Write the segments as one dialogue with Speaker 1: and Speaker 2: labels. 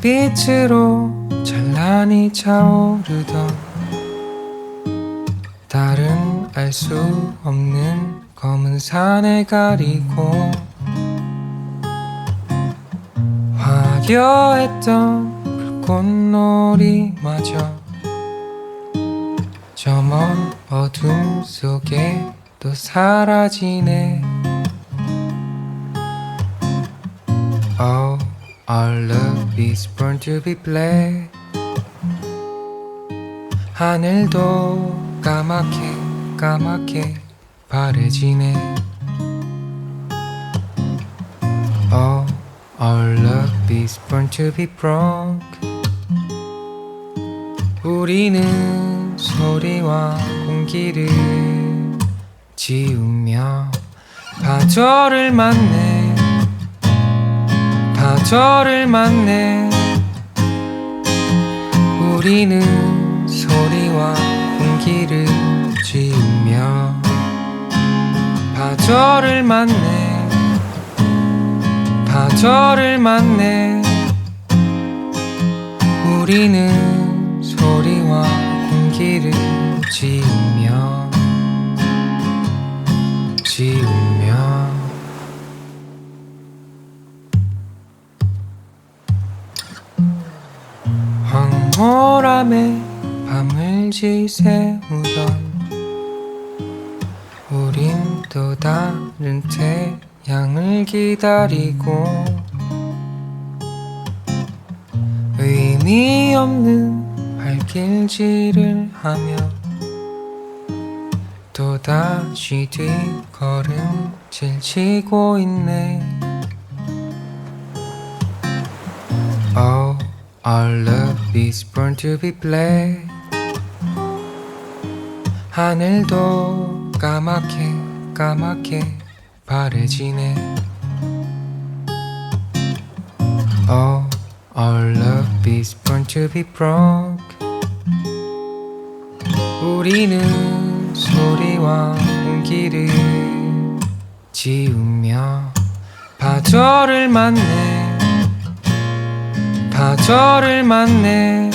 Speaker 1: 빛으로 찬란히 차오르던 다른 알 수 없는 검은 산을 가리고 화려했던 불꽃놀이마저 저 먼 어둠 속에 또 사라지네. Oh, our love is born to be black 하늘도 까맣게 까맣게 바래지네 Oh, our love is born to be broke 우리는 소리와 공기를 지우며 파도를 맞네 파도를 맞네. 우리는 소리와 공기를 지우며 파도를 맞네. 파도를 맞네. 우리는 소리와 공기를 지우며 지우며 황홀함에 밤을 지새우던 우린 또 다른 태양을 기다리고 의미 없는 발길질을 하며 또다시 뒷걸음질 치고 있네 our love is born to be black 하늘도 까맣게 까맣게 바래지네 Oh, our love is born to be broke 우리는 소리와 공기를 지우며 파도를 맞네 파도를 맞네.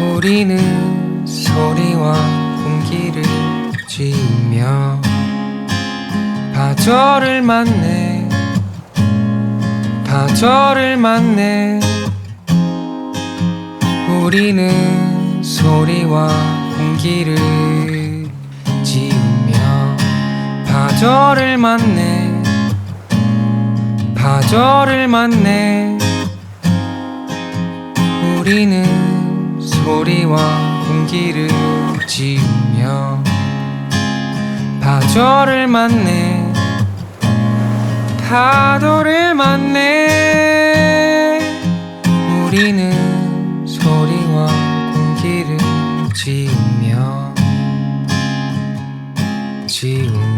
Speaker 1: 우리는 소리와 공기를 지우며 파도를 맞네. 파도를 맞네. 우리는 소리와 공기를 지우며 파도를 맞네 파도를 맞네. 우리는 소리와 공기를 지우며 파도를 맞네. 파도를 맞네. 우리는 소리와 공기를 지우며 지우며